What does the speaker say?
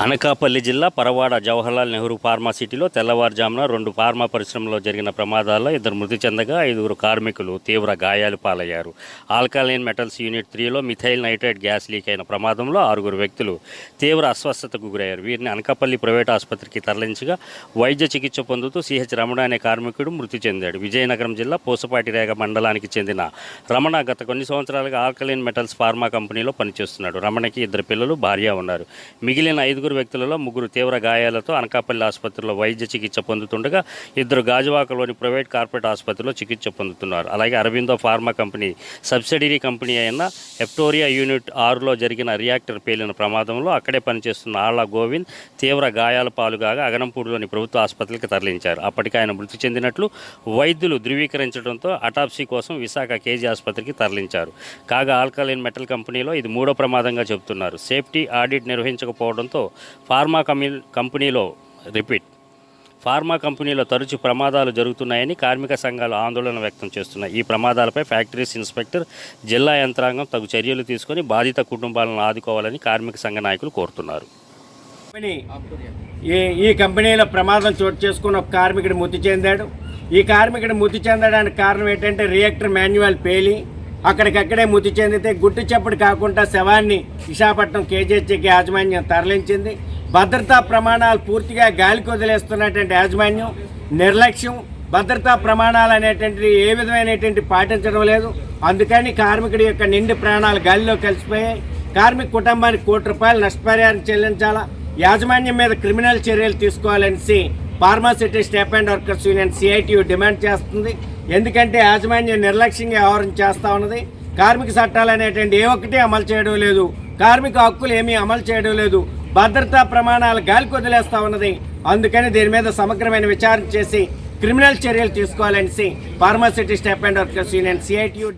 అనకాపల్లి జిల్లా పరవాడ జవహర్లాల్ నెహ్రూ ఫార్మా సిటీలో తెల్లవారుజామున రెండు ఫార్మా పరిశ్రమలో జరిగిన ప్రమాదాల్లో ఇద్దరు మృతి చెందగా ఐదుగురు కార్మికులు తీవ్ర గాయాలు పాలయ్యారు. ఆల్కలైన్ మెటల్స్ యూనిట్ త్రీలో మిథైల్ నైట్రేట్ గ్యాస్ లీక్ అయిన ప్రమాదంలో ఆరుగురు వ్యక్తులు తీవ్ర అస్వస్థతకు గురయ్యారు. వీరిని అనకాపల్లి ప్రైవేట్ ఆసుపత్రికి తరలించగా వైద్య చికిత్స పొందుతూ సిహెచ్ రమణ అనే కార్మికుడు మృతి చెందాడు. విజయనగరం జిల్లా పూసపాటిరేగ మండలానికి చెందిన రమణ గత కొన్ని సంవత్సరాలుగా ఆల్కలైన్ మెటల్స్ ఫార్మా కంపెనీలో పనిచేస్తున్నాడు. రమణకి ఇద్దరు పిల్లలు భార్య ఉన్నారు. మిగిలిన ఐదుగురు వ్యక్తులలో ముగ్గురు తీవ్ర గాయాలతో అనకాపల్లి ఆసుపత్రిలో వైద్య చికిత్స పొందుతుండగా ఇద్దరు గాజువాకలోని ప్రైవేట్ కార్పొరేట్ ఆసుపత్రిలో చికిత్స పొందుతున్నారు. అలాగే Aurobindo pharma company subsidiary company అయిన ఎప్టోరియా యూనిట్ ఆరులో జరిగిన రియాక్టర్ పేలిన ప్రమాదంలో అక్కడే పనిచేస్తున్న ఆళ్ళ గోవింద్ తీవ్ర గాయాల పాలుగాగా అగనంపూడిలోని ప్రభుత్వ ఆసుపత్రికి తరలించారు. అప్పటికి ఆయన మృతి చెందినట్లు వైద్యులు ధృవీకరించడంతో అటాప్సీ కోసం విశాఖ కేజీ ఆసుపత్రికి తరలించారు. కాగా ఆల్కలైన్ మెటల్ కంపెనీలో ఇది మూడో ప్రమాదంగా చెబుతున్నారు. సేఫ్టీ ఆడిట్ నిర్వహించకపోవడంతో ఫార్మా కమి కంపెనీలో రిపీట్. ఫార్మా కంపెనీలో తరచు ప్రమాదాలు జరుగుతున్నాయని కార్మిక సంఘాలు ఆందోళన వ్యక్తం చేస్తున్నాయి. ఈ ప్రమాదాలపై ఫ్యాక్టరీస్ ఇన్స్పెక్టర్ జిల్లా యంత్రాంగం తగు చర్యలు తీసుకొని బాధిత కుటుంబాలను ఆదుకోవాలని కార్మిక సంఘ నాయకులు కోరుతున్నారు. కంపెనీ ఈ ఈ కంపెనీలో ప్రమాదం చోటు చేసుకున్న ఒక కార్మికుడు మృతి చెందాడు. ఈ కార్మికుడు మృతి చెందడానికి కారణం ఏంటంటే రియాక్టర్ మాన్యువల్ పేలి. అక్కడికక్కడే మృతి చెందితే గుట్టు చప్పుడు కాకుండా శవాన్ని విశాఖపట్నం కేజీహెచ్కి యాజమాన్యం తరలించింది. భద్రతా ప్రమాణాలు పూర్తిగా గాలికి వదిలేస్తున్నటువంటి యాజమాన్యం నిర్లక్ష్యం భద్రతా ప్రమాణాలు అనేటువంటివి ఏ విధమైనటువంటి పాటించడం లేదు. అందుకని కార్మికుడి యొక్క నిండి ప్రాణాలు గాలిలో కలిసిపోయాయి. కార్మిక కుటుంబానికి కోటి రూపాయలు నష్టపరిహారం చెల్లించాలా? యాజమాన్యం మీద క్రిమినల్ చర్యలు తీసుకోవాలనేసి pharma city staff and workers union CITU demand చేస్తుంది. ఎందుకంటే యాజమాన్యం నిర్లక్ష్యంగా వ్యవహారం చేస్తా ఉన్నది. కార్మిక చట్టాలు అనేటువంటి ఏ ఒక్కటి అమలు చేయడం లేదు. కార్మిక హక్కులు ఏమీ అమలు చేయడం లేదు. భద్రతా ప్రమాణాలు గాలికి వదిలేస్తూ ఉన్నది. అందుకని దీని మీద సమగ్రమైన విచారణ చేసి క్రిమినల్ చర్యలు తీసుకోవాలనేసి pharma city staff and workers union CITU